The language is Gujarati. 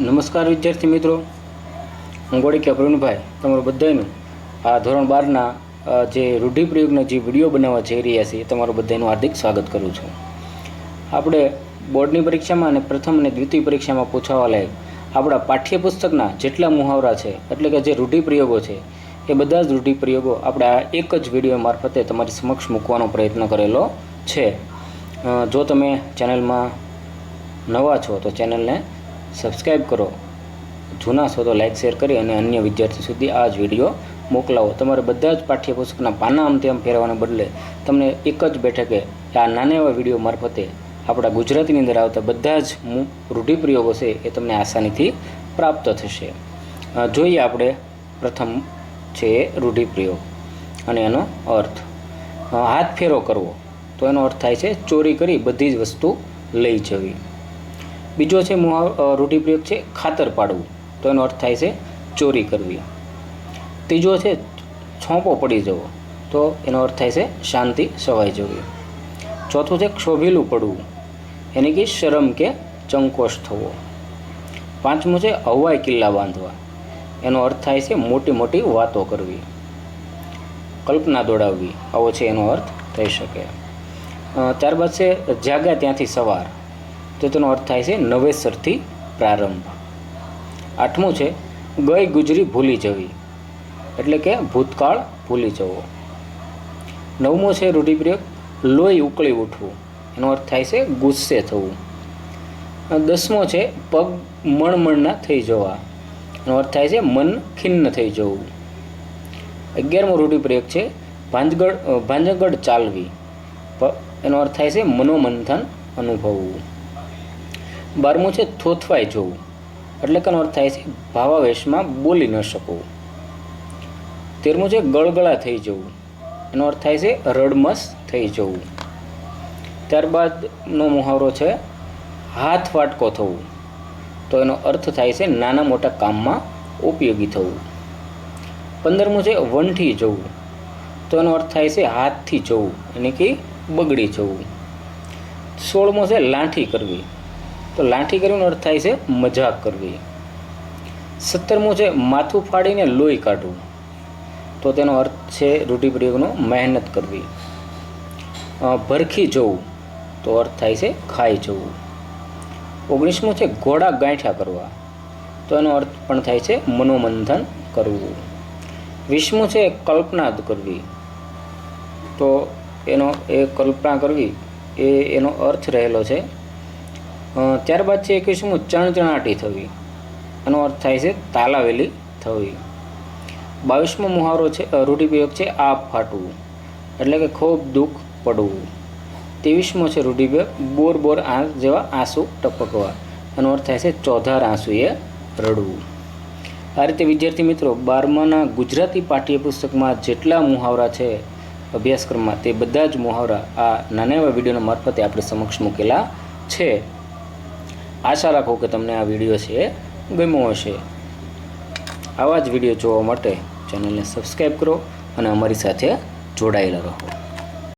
નમસ્કાર વિદ્યાર્થી મિત્રો. હું ગોળીક્યા પ્રવીણભાઈ તમારું બધાનું આ ધોરણ બારના જે રૂઢિપ્રયોગના જે વીડિયો બનાવવા જઈ રહ્યા છીએ, તમારું બધાનું હાર્દિક સ્વાગત કરું છું. આપણે બોર્ડની પરીક્ષામાં અને પ્રથમ અને દ્વિતીય પરીક્ષામાં પૂછાવા લાયક આપણા પાઠ્યપુસ્તકના જેટલા મુહાવરા છે, એટલે કે જે રૂઢિપ્રયોગો છે, એ બધા જ રૂઢિપ્રયોગો આપણે આ એક જ વીડિયો મારફતે તમારી સમક્ષ મૂકવાનો પ્રયત્ન કરેલો છે. જો તમે ચેનલમાં નવા છો, તો ચેનલને સબસ્ક્રાઈબ કરો. જૂના છો તો લાઇક શેર કરી અને અન્ય વિદ્યાર્થી સુધી આ જ વીડિયો મોકલાવો. તમારે બધા જ પાઠ્યપુસ્તકના પાના આમ તેમ ફેરવાને બદલે તમને એક જ બેઠકે આ નાના એવા વીડિયો મારફતે આપણા ગુજરાતીની અંદર આવતા બધા જ રૂઢિપ્રયોગો છે એ તમને આસાનીથી પ્રાપ્ત થશે. જોઈએ આપણે પ્રથમ છે રૂઢિપ્રયોગ અને એનો અર્થ. હાથ ફેરો કરવો. તો એનો અર્થ થાય છે ચોરી કરી બધી જ વસ્તુ લઈ જવી. બીજો છે રૂઢિપ્રયોગ છે ખાતર પાડવું. તો એનો અર્થ થાય છે ચોરી કરવી. ત્રીજો છે છોંપો પડી જવો. તો એનો અર્થ થાય છે શાંતિ સવાઈ જવી. ચોથું છે ક્ષોભેલું પડવું. એની કે શરમ કે ચંકોશ થવો. પાંચમું છે હવાઈ કિલ્લા બાંધવા. એનો અર્થ થાય છે મોટી મોટી વાતો કરવી. કલ્પના દોડાવવી. આવો છે એનો અર્થ થઈ શકે. ત્યારબાદ છે જાગ્યા ત્યાંથી સવાર. તો તેનો અર્થ થાય છે નવેસરથી પ્રારંભ. આઠમું છે, ગઈ ગુજરી ભૂલી જવી. એટલે કે ભૂતકાળ ભૂલી જવો. નવમો છે રૂઢિપ્રયોગ, લોહી ઉકળી ઉઠવું. એનો અર્થ થાય છે ગુસ્સે થવું. દસમો છે, પગ મણમણના થઈ જવા. એનો અર્થ થાય છે મન ખિન્ન થઈ જવું. અગિયારમો રૂઢિપ્રયોગ છે ભાંજગઢ ભાંજગઢ ચાલવી. એનો અર્થ થાય છે મનોમંથન અનુભવવું. બારમું છે થોથવાઈ જવું. એટલે કે અર્થ થાય છે ભાવાવેશમાં બોલી ન શકવું. તેરમું છે ગળગળા થઈ જવું. એનો અર્થ થાય છે રડમસ થઈ જવું. ત્યારબાદનો મુહાવરો છે હાથ વાટકો થવું. તો એનો અર્થ થાય છે નાના મોટા કામમાં ઉપયોગી થવું. પંદરમું છે વંઠી જવું. તો એનો અર્થ થાય છે હાથથી જવું એટલે કે બગડી જવું. સોળમો છે લાઠી કરવી. તો લાઠી કરવીનો અર્થ થાય છે મજાક કરવી. સત્તરમું છે માથું ફાડીને લોહી કાઢવું. તો તેનો અર્થ છે રૂઢિપ્રયોગનો મહેનત કરવી. ભરખી જવું, તો અર્થ થાય છે ખાઈ જવું. ઓગણીસમું છે ઘોડા ગાંઠ્યા કરવા, તો એનો અર્થ પણ થાય છે મનોમંથન કરવું. વીસમું છે કલ્પના કરવી, તો એનો, એ કલ્પના કરવી, એ એનો અર્થ રહેલો છે ત્યારબાદ છે એકવીસમું ચણચણાટી થવી. એનો અર્થ થાય છે તાલાવેલી થવી. બાવીસમો મુહાવરો છે રૂઢિપ્રયોગ છે, આપ ફાટવું. એટલે કે ખૂબ દુઃખ પડવું. ત્રેવીસમો છે રૂઢિપ્રયોગ, બોર બોર આંસ જેવા આંસુ ટપકવા. એનો અર્થ થાય છે ચોધાર આંસુએ રડવું. આ રીતે વિદ્યાર્થી મિત્રો, બારમાના ગુજરાતી પાઠ્યપુસ્તકમાં જેટલા મુહાવરા છે અભ્યાસક્રમમાં, તે બધા જ મુહાવરા આ નાના એવા વિડીયોના મારફતે આપણે સમક્ષ મૂકેલા છે. આશા રાખો કે તમને આ વીડિયો છે એ ગમ્યો હશે. આવા જ વીડિયો જોવા માટે ચેનલને સબસ્ક્રાઈબ કરો અને અમારી સાથે જોડાયેલા રહો.